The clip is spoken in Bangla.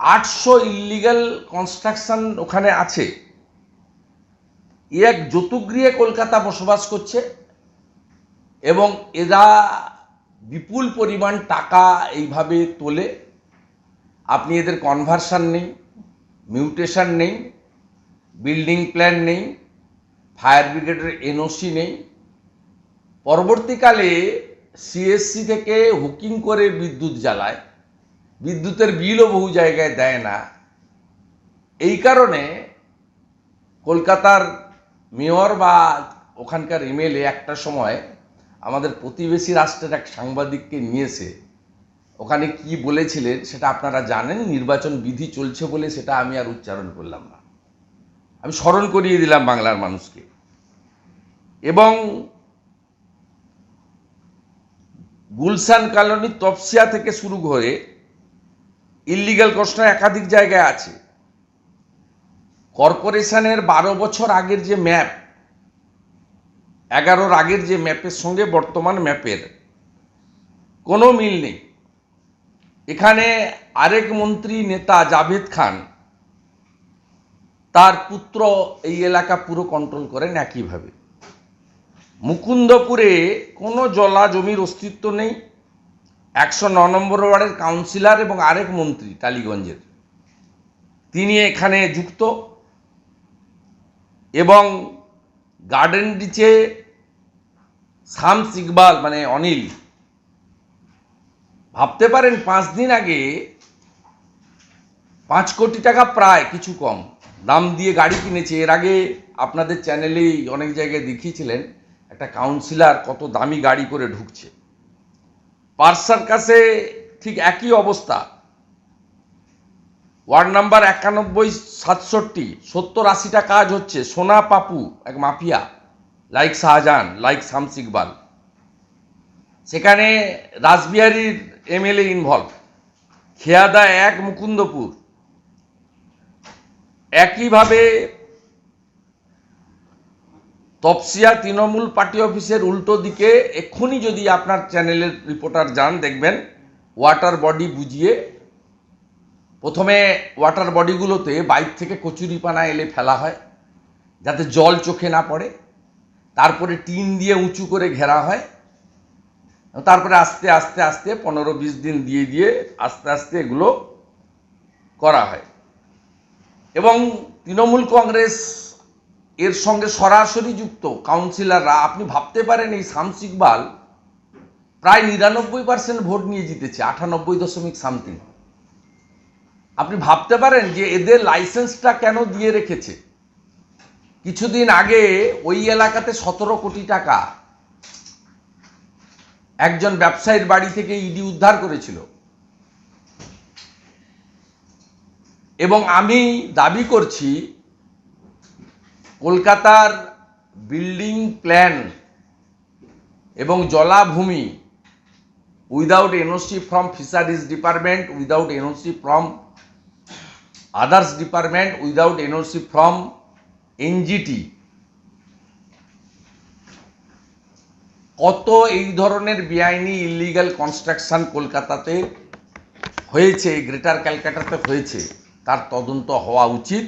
আটশো ইল্লিগাল কনস্ট্রাকশন ওখানে আছে। এ এক যতুগৃহে কলকাতা বসবাস করছে এবং এরা বিপুল পরিমাণ টাকা এইভাবে তোলে। আপনি এদের কনভার্সন নেই মিউটেশন নেই বিল্ডিং প্ল্যান নেই ফায়ার ব্রিগেডের এনওসি নেই। পরবর্তীকালে সিএসসি থেকে হুকিং করে বিদ্যুৎ জ্বালায়। বিদ্যুতের বিলও বহু জায়গায় দেয় না। এই কারণে কলকাতার মেয়র বা ওখানকার এমএলএ একটা সময় আমাদের প্রতিবেশী রাষ্ট্রের এক সাংবাদিককে নিয়েছে। ওখানে কি বলেছিলেন সেটা আপনারা জানেন, নির্বাচন বিধি চলছে বলে সেটা আমি আর উচ্চারণ করলাম না। আমি স্মরণ করিয়ে দিলাম বাংলার মানুষকে। এবং গুলশান কলোনি তপসিয়া থেকে শুরু করে ইল্লিগাল কষ্ট একাধিক জায়গায় আছে। কর্পোরেশনের বারো বছর আগের যে ম্যাপ এগারোর আগের যে ম্যাপের সঙ্গে বর্তমান ম্যাপের কোনো মিল নেই। এখানে আরেক মন্ত্রী নেতা জাভেদ খান, তার পুত্র এই এলাকা পুরো কন্ট্রোল করেন একইভাবে। মুকুন্দপুরে কোনো জলা জমির অস্তিত্ব নেই। একশো ন নম্বর ওয়ার্ডের কাউন্সিলর এবং আরেক মন্ত্রী টালিগঞ্জের। তিনি এখানে যুক্ত এবং গার্ডেন রিচে শামস ইকবাল মানে অনিল, ভাবতে পারেন পাঁচ দিন আগে পাঁচ কোটি টাকা প্রায়, কিছু কম, দাম দিয়ে গাড়ি কিনেছে। এর আগে আপনাদের চ্যানেলেই অনেক জায়গায় দেখিয়েছিলেন, একটা কাউন্সিলর কত দামি গাড়ি করে ঢুকছে। পার্সার কাছে ঠিক একই অবস্থা। ওয়ার্ড নাম্বার একানব্বই সাতষট্টি, সত্তর আশিটা কাজ হচ্ছে। সোনা পাপু, এক mafia, like Shahjahan, like Shams Iqbal. সেখানে রাসবিহারীর এমএলএ ইনভলভ খেয়াদা এক, মুকুন্দপুর। একইভাবে তপসিয়া তৃণমূল পার্টি অফিসের উল্টো দিকে এক্ষুনি যদি আপনার চ্যানেলের রিপোর্টার যান, দেখবেন ওয়াটার বডি বুঝিয়ে প্রথমে ওয়াটার বডিগুলোতে বাইক থেকে কচুরিপানা এলে ফেলা হয়, যাতে জল চোখে না পড়ে, তারপরে টিন দিয়ে উঁচু করে ঘেরা হয়, তারপরে আস্তে আস্তে আস্তে পনেরো বিশ দিন দিয়ে দিয়ে আস্তে আস্তে এগুলো করা হয়। এবং তৃণমূল কংগ্রেস এর সঙ্গে সরাসরি যুক্ত কাউন্সিলররা, আপনি ভাবতে পারেন এই শামস ইকবাল প্রায় নিরানব্বই পার্সেন্ট ভোট নিয়ে জিতেছে, আটানব্বই দশমিক সামথিং আপনি ভাবতে পারেন যে এদের লাইসেন্সটা কেন দিয়ে রেখেছে? কিছুদিন আগে ওই এলাকাতে সতেরো কোটি টাকা একজন ব্যবসায়ীর বাড়ি থেকে ইডি উদ্ধার করেছিল। এবং আমি দাবি করছি কলকাতার বিল্ডিং প্ল্যান এবং জলাভূমি without NOC from fisheries department, without NOC from others department, without NOC from NGT. কত এই ধরনের বেআইনি ইলিগাল কনস্ট্রাকশন কলকাতাতে হয়েছে গ্রেটার ক্যালকাটাতে হয়েছে, তার তদন্ত হওয়া উচিত।